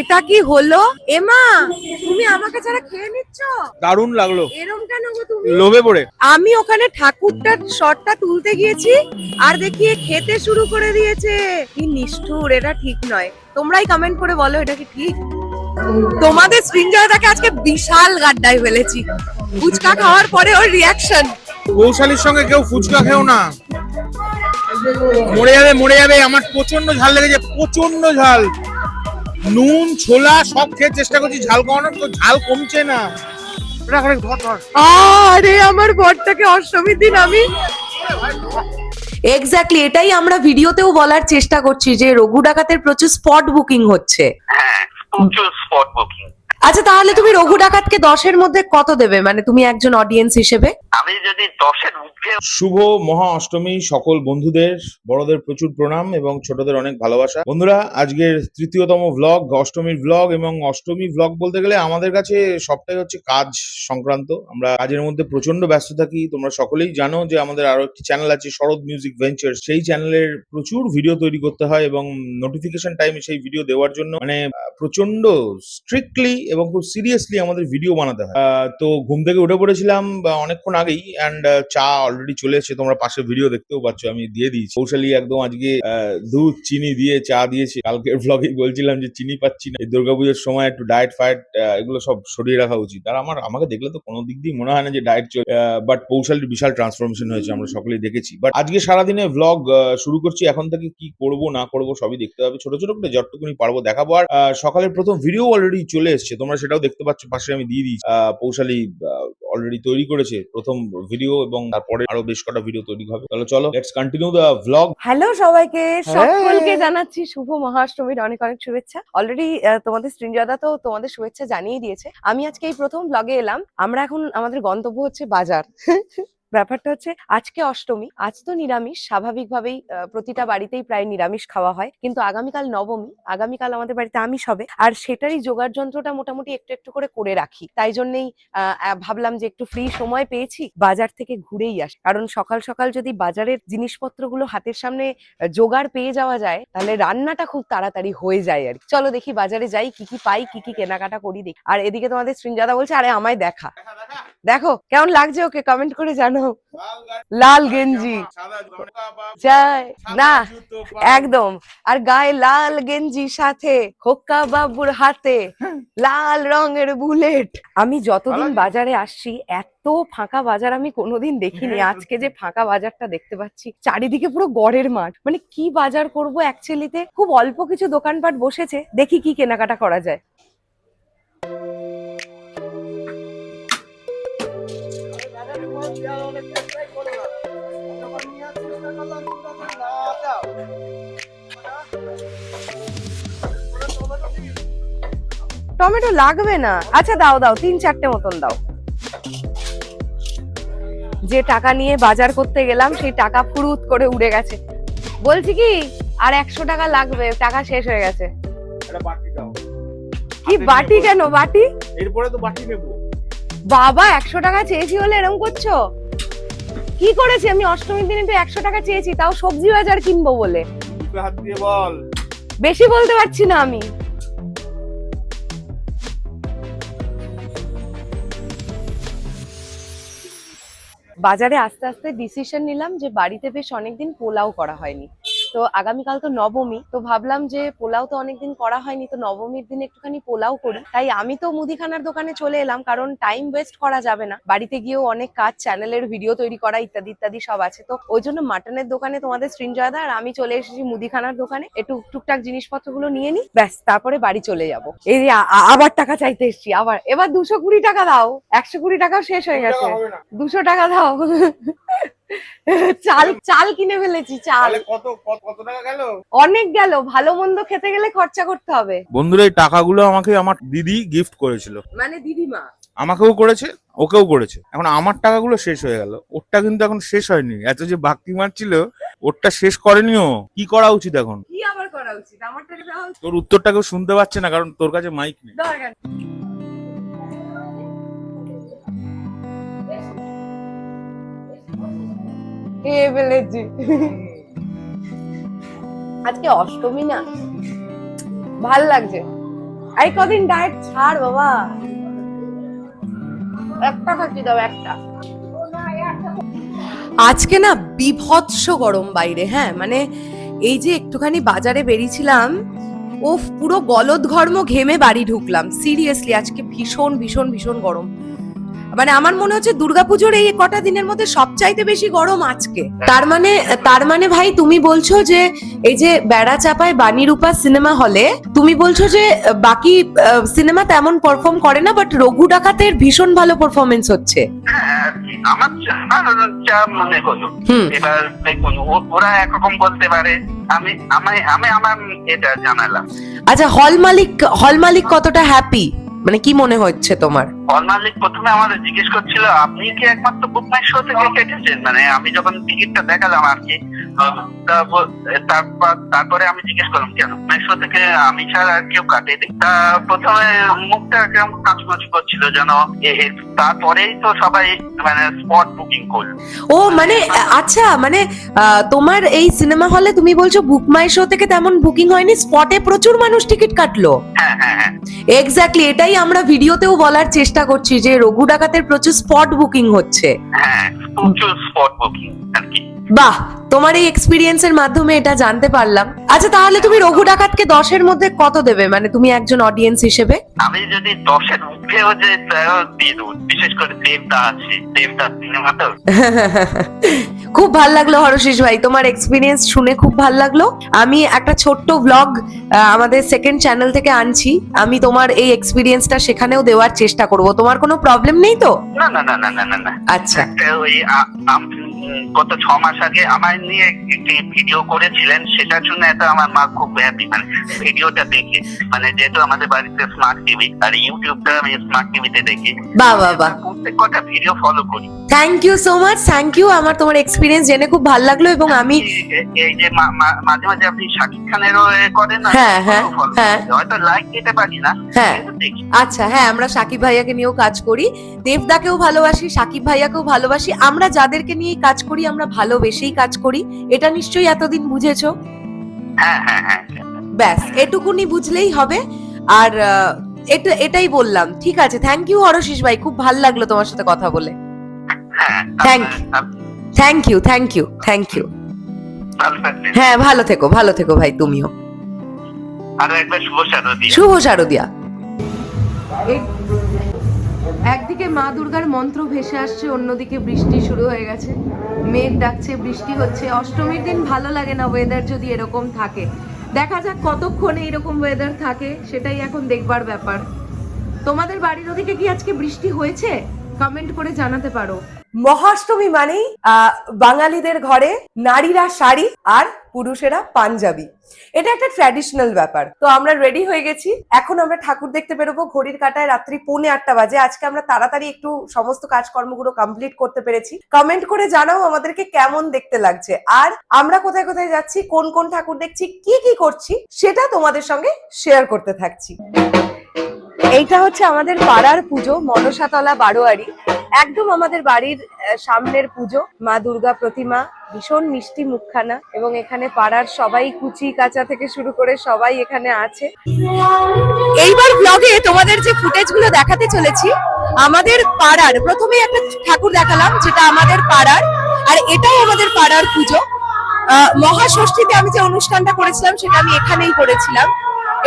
এটা কি হলো? এমা তুমি আমাকে ছাড়া খেয়ে নিচ্ছ? দারুণ লাগল। এরম কেন গো তুমি? লোভে পড়ে। আমি ওখানে ঠাকুরটার শটটা তুলতে গিয়েছি আর দেখিয়ে খেতে শুরু করে দিয়েছে। কি নিষ্ঠুর এটা ঠিক নয়। তোমরাই কমেন্ট করে বলো এটা কি ঠিক? তোমাদের সৃঞ্জয়দাকে আজকে বিশাল গাড্ডায় ফেলেছি। ফুচকা খাওয়ার পরে ওর রিয়াকশন বৌশালীর সঙ্গে কেউ ফুচকা খেও না। মরে যাবে মরে যাবে। আমার প্রচণ্ড ঝাল লেগেছে প্রচণ্ড ঝাল। নুন ছোলা সব খেয়ে চেষ্টা করছি ঝাল কমানোর তো ঝাল কমছে না। আরে আমার বরটাকে অষ্টমীর দিন আমি এক্স্যাক্টলি এটাই আমরা ভিডিওতেও বলার চেষ্টা করছি যে রঘু ডাকাতের প্রচুর স্পট বুকিং হচ্ছে। হ্যাঁ প্রচুর স্পট বুকিং আচ্ছা তাহলে তুমি রঘু ডাকাতকে দশের মধ্যে কত দেবে? মানে তুমি একজন অডিয়েন্স হিসেবে? আমি যদি দশের ঊর্ধ্বে শুভ মহা অষ্টমী সকল বন্ধুদের বড়দের প্রচুর প্রণাম এবং ছোটদের অনেক ভালোবাসা। বন্ধুরা আজকের তৃতীয়তম ভ্লগ অষ্টমীর ভ্লগ এবং অষ্টমী ভ্লগ বলতে গেলে আমাদের কাছে সবটাই হচ্ছে কাজ সংক্রান্ত। আমরা কাজের মধ্যে প্রচণ্ড ব্যস্ত থাকি। তোমরা সকলেই জানো যে আমাদের আরও একটি চ্যানেল আছে শরৎ মিউজিক ভেঞ্চার সেই চ্যানেলের প্রচুর ভিডিও তৈরি করতে হয় এবং নোটিফিকেশন টাইমে সেই ভিডিও দেওয়ার জন্য মানে প্রচণ্ড স্ট্রিক্টলি এবং খুব সিরিয়াসলি আমাদের ভিডিও বানাতে হয়। তো ঘুম থেকে উঠে পড়েছিলাম অনেকক্ষণ আগেই অ্যান্ড চা অলরেডি চলে এসেছে, তোমরা পাশে ভিডিও দেখতেও পাচ্ছ, আমি দিয়ে দিয়েছি। কৌশালী একদম আজকে দুধ, চিনি দিয়ে চা দিয়েছি। কালকের ব্লগেই বলছিলাম যে, চিনি পাচ্ছি না। এই দুর্গাপুজোর সময় একটু ডায়েট ফায়েট এগুলো সব সরিয়ে রাখা উচিত। আর আমার, আমাকে দেখলে তো কোনো দিক দিয়ে মনে হয় না যে ডায়েট চল বাট কৌশালীর বিশাল ট্রান্সফরমেশন হয়েছে, আমরা সকলেই দেখেছি। বাট আজকে সারাদিনে ব্লগ শুরু করছি, এখন থেকে কি করব, না করব, সবই দেখতে হবে। ছোট ছোট করে যতটুকুনি পারব দেখাবো। আর সকালের প্রথম ভিডিও অলরেডি চলে এসেছে তোমরা সেটাও দেখতে পাচ্ছ পাশে আমি দিয়ে দিয়েছি। আহ, পৌশালী অলরেডি তৈরি করেছে প্রথম ভিডিও এবং তারপরে আরও বেশ কটা ভিডিও তৈরি হবে। তাহলে চলো let's continue the vlog hello সবাইকে সকলকে। জানাচ্ছি শুভ মহাষ্টমীর অনেক অনেক শুভেচ্ছা। অলরেডি তোমাদের সৃঞ্জয়দা তো তোমাদের শুভেচ্ছা জানিয়ে দিয়েছে। আমি আজকে এই প্রথম ব্লগে এলাম। আমরা এখন আমাদের গন্তব্য হচ্ছে বাজার। ব্যাপারটা হচ্ছে আজকে অষ্টমী, আজ তো নিরামিষ। স্বাভাবিকভাবেই প্রতিটা বাড়িতেই প্রায় নিরামিষ খাওয়া হয়। কিন্তু আগামীকাল নবমী, আগামীকাল আমাদের বাড়িতে আমিষ হবে। আর সেটারই জোগাড় যন্ত্রটা মোটামুটি একটু একটু করে করে রাখি। তাই জন্যই ভাবলাম যে একটু ফ্রি সময় পেয়েছি, বাজার থেকে ঘুরেই আসি। কারণ সকাল সকাল যদি বাজারের জিনিসপত্রগুলো হাতের সামনে জোগাড় পেয়ে যাওয়া যায়, তাহলে রান্নাটা খুব তাড়াতাড়ি হয়ে যায় আর। চলো দেখি বাজারে যাই, কি কি পাই, কি কি কেনাকাটা করি দেখি। আর এদিকে তোমাদের সৃঞ্জাদা বলছে, আরে, আমায় দেখা। দেখো কেমন লাগছে ওকে? কমেন্ট করে জানো। লাল গেঞ্জি। না একদম। আর গায়ে লাল গেঞ্জি সাথে খোকা বাবুর হাতে লাল রঙের বুলেট। আমি যতদিন বাজারে আসছি এত ফাঁকা বাজার আমি কোনোদিন দেখিনি। আজকে যে ফাঁকা বাজারটা দেখতে পাচ্ছি চারিদিকে পুরো গড়ের মাঠ। মানে কি বাজার করব অ্যাকচুয়ালিতে খুব অল্প কিছু দোকানপাট বসেছে দেখি কি কেনাকাটা করা যায়। টমেটো লাগবে না। আচ্ছা দাও দাও তিন চারটে মতন দাও। যে টাকা নিয়ে বাজার করতে গেলাম সেই টাকা ফুরুত করে উড়ে গেছে। বলছি কি আর একশো টাকা লাগবে টাকা শেষ হয়ে গেছে। কি বাটি কেন বাটি? এরপরে তো বাটি নেব। বাবা একশো টাকা চেয়েছি বলে এরকম করছ? কি করেছি? আমি অষ্টমীর দিনে তো একশো টাকা চেয়েছি তাও সবজি বাজার কিনবো বলে। হাত দিয়ে বল। বেশি বলতে পারছি না আমি। বাজারে আস্তে আস্তে ডিসিশন নিলাম যে বাড়িতে বেশ অনেকদিন পোলাও করা হয়নি। তো আগামীকাল তো নবমী তো ভাবলাম যে পোলাও তো অনেকদিন করা হয়নি তো নবমীর দিন একটুখানি পোলাও করি। তাই আমি তো মুদিখানার দোকানে চলে এলাম কারণ টাইম ওয়েস্ট করা যাবে না। বাড়িতে গিয়েও অনেক কাজ চ্যানেলের ভিডিও তৈরি করা ইত্যাদি ইত্যাদি সব আছে। তো ওই জন্য মাটনের দোকানে তোমাদের সৃঞ্জয়দা আর আমি চলে এসেছি মুদিখানার দোকানে। একটু টুকটাক জিনিসপত্রগুলো নিয়ে নি ব্যাস তারপরে বাড়ি চলে যাব। এই যে আবার টাকা চাইতে এসেছি আবার। এবার দুশো কুড়ি টাকা দাও একশো কুড়ি টাকাও শেষ হয়ে গেছে। দুশো টাকা দাও। চাল চাল কিনে ফেলেছি চাল। কত কত টাকা গেল? অনেক গেল ভালো মন্দ খেতে গেলে খরচা করতে হবে। বন্ধুরা এই টাকাগুলো আমাকে আমার দিদি গিফট করেছিল। মানে দিদিমা? আমাকেও করেছে ওকেও করেছে। এখন আমার টাকাগুলো শেষ হয়ে গেল। ওরটা কিন্তু এখন শেষ হয়নি। এত যে বাকি মারছিল ওরটা শেষ করেনিও কি করা উচিত এখন? কি আবার করা উচিত? আমার টাকা দেওয়া উচিত। তোর উত্তরটা কেউ শুনতে পাচ্ছে না কারণ তোর কাছে মাইক নেই। দরকার খেয়ে ফেলেছি আজকে অষ্টমী না? ভালো লাগছে। এই কদিন ডায়েট ছাড় বাবা। একটা খাচ্ছি দাও একটা। আজকে না বিভৎস গরম বাইরে হ্যাঁ? মানে এই যে একটুখানি বাজারে বেরিয়েছিলাম ও পুরো গলদ ঘর্ম ঘেমে বাড়ি ঢুকলাম। সিরিয়াসলি আজকে ভীষণ ভীষণ ভীষণ গরম। মানে আমার মনে হচ্ছে দুর্গাপুজোর এই কটা দিনের মধ্যে সবচাইতে বেশি গরম আজকে। তার মানে তার মানে ভাই তুমি বলছো যে এই যে বেড়া চাপায় বাণীরূপা সিনেমা হলে তুমি বলছো যে আহ, বাকি সিনেমা তেমন পারফর্ম করে না বাট রঘু ডাকাতের ভীষণ ভালো পারফরমেন্স হচ্ছে। হ্যাঁ, আমার যা- মনে হলো এবার দেখুন ওরা একরকম বলতে পারে। আমি আমি আমি আমার এটা জানালাম। আচ্ছা হল মালিক হল মালিক কতটা হ্যাপি মানে কি মনে হচ্ছে তোমার? হল মালিক প্রথমে আমাদের জিজ্ঞেস করছিল আপনি কি একমাত্র বুক মাই শো থেকে কেটেছেন? মানে আমি যখন টিকিটটা দেখালাম আর কি তারপর তারপরে আমি জিজ্ঞেস করলাম কেন? মাই শো থেকে আমি ছাড়া আর কেউ কাটেনি? তা প্রথমে মুখটা কেমন কাচুমাচু করছিল যেন তারপরেই তো সবাই মানে স্পট বুকিং করল। ও মানে আচ্ছা মানে তোমার এই সিনেমা হলে তুমি বলছো বুক মাই শো থেকে তেমন বুকিং হয়নি স্পটে প্রচুর মানুষ টিকিট কাটলো? হ্যাঁ হ্যাঁ হ্যাঁ। এক্স্যাক্টলি এটাই আমরা ভিডিওতেও বলার চেষ্টা করছি যে রঘু ডাকাতের প্রচুর স্পট বুকিং হচ্ছে। হ্যাঁ প্রচুর স্পট বুকিং আর কি। বাহ তোমার এই এক্সপিরিয়েন্সের মাধ্যমে এটা জানতে পারলাম। আচ্ছা তাহলে তুমি রঘু ডাকাতকে দশের মধ্যে কত দেবে? মানে তুমি একজন অডিয়েন্স হিসেবে? আমি যদি দশের উঠেও যে দিয়ে দেবো বিশেষ করে দেবদা আছে দেবদা সিনেমা তো। খুব ভালো লাগল হরশিস ভাই তোমার এক্সপিরিয়েন্স শুনে খুব ভালো লাগল। আমি একটা ছোট্ট ব্লগ আমাদের সেকেন্ড চ্যানেল থেকে আনছি। আমি তোমার এই এক্সপিরিয়েন্সটা সেখানেও দেওয়ার চেষ্টা করব। তোমার কোনো প্রবলেম নেই তো? না না না না না না আচ্ছা। ওই গত ছ মাস আগে আমার নিয়ে একটি ভিডিও করেছিলেন সেটার জন্য এত আমার মা খুব হ্যাপি মানে ভিডিওটা দেখে। মানে যেহেতু আমাদের বাড়িতে স্মার্ট টিভি আর ইউটিউবটা আমি স্মার্ট টিভিতে দেখি। বাহ বাহ বাহ। প্রত্যেক কটা ভিডিও ফলো করি। Thank you so much thank you আমার তোমার এক্সপিরিয়েন্স জেনে খুব ভালো লাগল এবং আমি এই- যে মাঝে মাঝে আপনি শাকিব খানেরও করেন না? হ্যাঁ, হ্যাঁ, হ্যাঁ। হয়তো লাইক দিতে পারি না হ্যাঁ। আচ্ছা হ্যাঁ আমরা সাকিব ভাইয়াকে নিয়েও কাজ করি। দেবদাকেও ভালোবাসি সাকিব ভাইয়াকেও ভালোবাসি। আমরা যাদেরকে নিয়ে কাজ করি আমরা ভালোবেসেই কাজ করি। এটা নিশ্চয়ই এতদিন বুঝেছ? হ্যাঁ হ্যাঁ হ্যাঁ ব্যাস এটুকুনি বুঝলেই হবে। আর আহ, এটা এটাই বললাম। ঠিক আছে থ্যাংক ইউ হরশিস ভাই খুব ভালো লাগল তোমার সাথে কথা বলে। হ্যাঁ Thank thank you thank you thank you হ্যাঁ ভালো থেকো ভালো থেকো ভাই তুমিও। শুভ শারদীয়া। শুভ শারদিয়া। একদিকে মা দুর্গার মন্ত্র ভেসে আসছে, অন্যদিকে বৃষ্টি শুরু হয়ে গেছে। মেঘ ডাকছে, বৃষ্টি হচ্ছে। অষ্টমীর দিন ভালো লাগে না ওয়েদার যদি এরকম থাকে। দেখা যাক কতক্ষণ এইরকম ওয়েদার থাকে, সেটাই এখন দেখবার ব্যাপার। তোমাদের বাড়ির ওদিকে কি আজকে বৃষ্টি হয়েছে? কমেন্ট করে জানাতে পারো। মহাষ্টমী মানেই বাঙালিদের ঘরে নারীরা শাড়ি আর পুরুষেরা পাঞ্জাবি। এটা একটা ট্র্যাডিশনাল ব্যাপার। তো আমরা রেডি হয়ে গেছি। এখন আমরা ঠাকুর দেখতে বেরোবো। ঘড়ির কাটায় রাত্রি পৌনে আটটা বাজে। আজকে আমরা তাড়াতাড়ি একটু সমস্ত কাজকর্মগুলো কমপ্লিট করতে পেরেছি। কমেন্ট করে জানাও আমাদেরকে কেমন দেখতে লাগছে। আর আমরা কোথায় কোথায় যাচ্ছি, কোন কোন ঠাকুর দেখছি, কি কি করছি, সেটা তোমাদের সঙ্গে শেয়ার করতে থাকছি। এইটা হচ্ছে আমাদের পাড়ার পুজো, মনসাতলা বারোয়ারি। একদম আমাদের বাড়ির সামনের পুজো, মা দুর্গা প্রতিমা, ভীষণ মিষ্টি মুখখানা এবং এখানে পাড়ার সবাই কুচি কাঁচা থেকে শুরু করে সবাই এখানে আছে। এইবার ব্লগে তোমাদের যে ফুটেজগুলো দেখাতে চলেছি, আমাদের পাড়ার প্রথমে একটা ঠাকুর দেখালাম, যেটা আমাদের পাড়ার, আর এটাও আমাদের পাড়ার পুজো। মহাষষ্ঠীতে আমি যে অনুষ্ঠানটা করেছিলাম, সেটা আমি এখানেই করেছিলাম।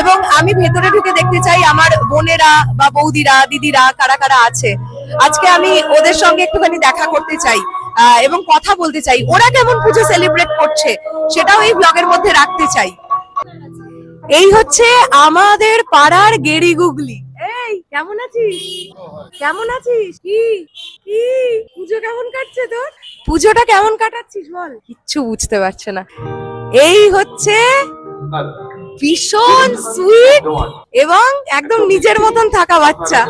এবং আমি ভেতরে ঢুকে দেখতে চাই আমার বোনেরা বা বৌদিরা, দিদিরা কারা কারা আছে। আজকে আমি ওদের সঙ্গে একটুখানি দেখা করতে চাই আহ, এবং কথা বলতে চাই। ওরা কেমন পুজো সেলিব্রেট করছে সেটাও এই ব্লগের মধ্যে রাখতে চাই। এই হচ্ছে আমাদের পাড়ার গেড়ি গুগলি। এই কেমন আছিস? কেমন আছিস? কি? কি? পুজো কেমন কাটছে তোর? পুজোটা কেমন কাটাচ্ছিস বল? কিচ্ছু বুঝতে পারছে না। এই হচ্ছে ভীষণ সুইট এবং একদম নিজের মতন থাকা বাচ্চা।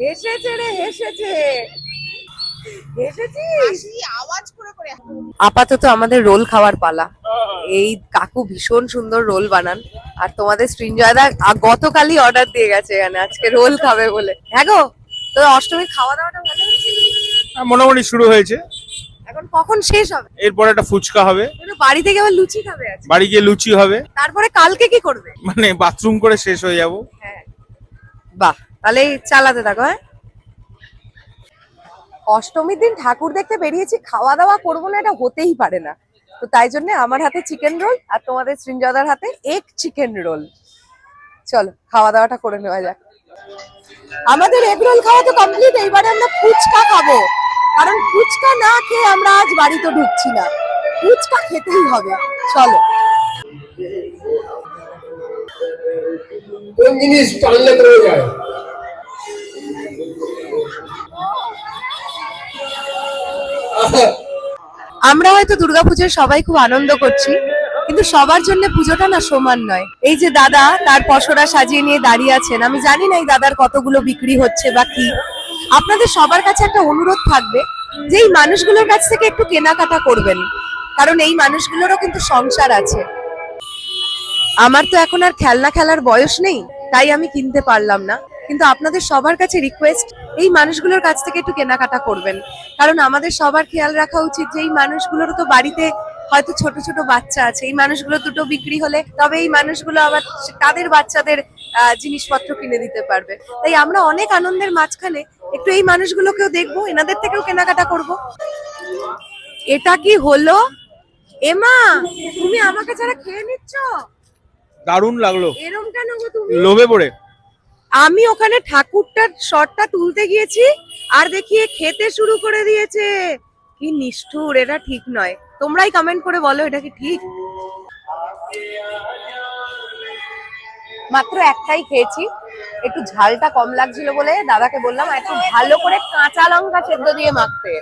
হেসেছে রে হেসেছে। হেসেছিস? আওয়াজ করে করে আপাতত আমাদের রোল খাওয়ার পালা। এই কাকু ভীষণ সুন্দর রোল বানান। আর তোমাদের সৃঞ্জয়দা গতকালই অর্ডার দিয়ে গেছে এখানে আজকে রোল খাবে বলে। হ্যাঁ গো তো অষ্টমীর খাওয়া দাওয়াটা ভালো হচ্ছে হ্যাঁ, মোটামুটি শুরু হয়েছে। এখন কখন শেষ হবে? এরপর একটা ফুচকা হবে। বাড়ি থেকে আবার লুচি খাবে আজ বাড়ি গিয়ে লুচি হবে। তারপরে কালকে কি করবে? মানে বাথরুম করে শেষ হয়ে যাব। হ্যাঁ। বাহ তাহলে চালাতে থাকো হ্যাঁ? অষ্টমীর দিন ঠাকুর দেখতে বেরিয়েছি খাওয়া দাওয়া করব না এটা হতেই পারে না। তো তাই জন্য আমার হাতে চিকেন রোল আর তোমাদের সৃঞ্জদার হাতে এক চিকেন রোল চলো খাওয়া দাওয়াটা করে নেওয়া যাক। আমাদের এগ রোল খাওয়া তো কমপ্লিট এইবারে আমরা ফুচকা খাব। কারণ ফুচকা না খেয়ে আমরা আজ বাড়িতে ঢুকছি না। ফুচকা খেতেই হবে চলো। কোন জিনিস টানলে পড়ে যায়? আমরা হয়তো দুর্গাপুজোয় সবাই খুব আনন্দ করছি কিন্তু সবার জন্য পুজোটা না সমান নয়। এই যে দাদা তার পসরা সাজিয়ে নিয়ে দাঁড়িয়ে আছেন। আমি জানি না এই দাদার কতগুলো বিক্রি হচ্ছে বা কি। আপনাদের সবার কাছে একটা অনুরোধ থাকবে যে এই মানুষগুলোর কাছ থেকে একটু কেনাকাটা করবেন। কারণ এই মানুষগুলোরও কিন্তু সংসার আছে। আমার তো এখন আর খেলনা খেলার বয়স নেই, তাই আমি কিনতে পারলাম না। কিন্তু আপনাদের সবার কাছে রিকোয়েস্ট এই মানুষগুলোর কাছ থেকে একটু কেনাকাটা করবেন। কারণ আমাদের সবার খেয়াল রাখা উচিত যে এই মানুষগুলোরও তো বাড়িতে হয়তো ছোট ছোট বাচ্চা আছে। এই মানুষগুলো দুটো বিক্রি হলে তবে এই মানুষগুলো আবার তাদের বাচ্চাদের জিনিসপত্র কিনে দিতে পারবে। তাই আমরা অনেক আনন্দের মাঝখানে একটু এই মানুষগুলোকেও দেখব এনাদের থেকেও কেনাকাটা করব। এটা কি হলো? এমা তুমি আমাকে ছাড়া খেয়ে নিচ্ছ? দারুণ লাগল। এরম কেন গো তুমি? লোভে পড়ে। আমি ওখানে ঠাকুরটার শটটা তুলতে গিয়েছি আর দেখিয়ে খেতে শুরু করে দিয়েছে। কি নিষ্ঠুর এটা ঠিক নয়। তোমরাই কমেন্ট করে বলো এটা কি ঠিক? মাত্র একটাই খেয়েছি। একটু ঝালটা কম লাগছিল বলে দাদাকে বললাম একটু ভালো করে কাঁচা লঙ্কা সেদ্ধ দিয়ে মাখতে।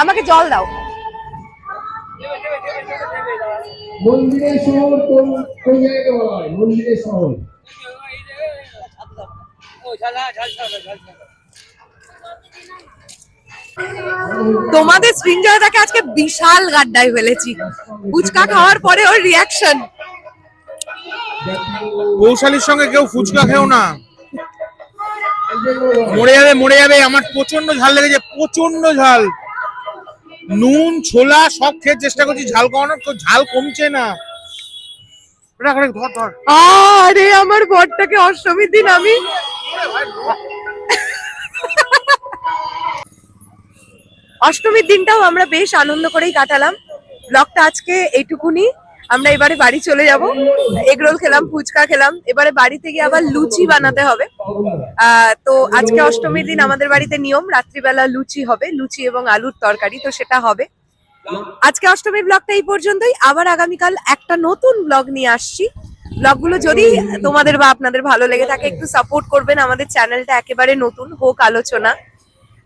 আমাকে জল দাও। মন্দিরের শহর কোন কোন জায়গাকে বলা হয়? মন্দিরের শহর। তোমাদের সৃঞ্জয়দাকে আজকে বিশাল গাড্ডায় ফেলেছি। ফুচকা খাওয়ার পরে ওর রিয়াকশন কৌশালীর সঙ্গে কেউ ফুচকা খেও না। মরে যাবে মরে যাবে। আমার প্রচণ্ড ঝাল লেগেছে প্রচণ্ড ঝাল। নুন ছোলা সব খেয়ে চেষ্টা করছি ঝাল কমানোর তো ঝাল কমছে না। ধর ধর। আরে আমার বরটাকে অষ্টমীর দিন আমি অষ্টমীর দিনটাও আমরা বেশ আনন্দ করেই কাটালাম। ব্লগটা আজকে এইটুকুনি। আমরা এবারে বাড়ি চলে যাব। এগরোল খেলাম, ফুচকা খেলাম। এবারে বাড়িতে গিয়ে আবার লুচি বানাতে হবে। তো আজকে অষ্টমীর দিন আমাদের বাড়িতে নিয়ম, রাত্রিবেলা লুচি হবে, লুচি এবং আলুর তরকারি, তো সেটা হবে। আজকে অষ্টমীর ব্লগটা এই পর্যন্তই। আবার আগামীকাল একটা নতুন ব্লগ নিয়ে আসছি। ব্লগগুলো যদি তোমাদের বা আপনাদের ভালো লেগে থাকে, একটু সাপোর্ট করবেন। আমাদের চ্যানেলটা একেবারে নতুন, হোক আলোচনা।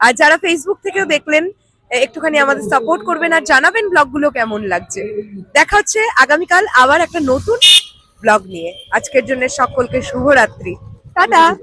আর যারা ফেসবুক থেকেও দেখলেন একটুখানি আমাদের সাপোর্ট করবেন আর জানাবেন ব্লগগুলো কেমন লাগছে। দেখা হচ্ছে আগামীকাল আবার একটা নতুন ব্লগ নিয়ে। আজকের জন্য সকলকে শুভরাত্রি। টাটা।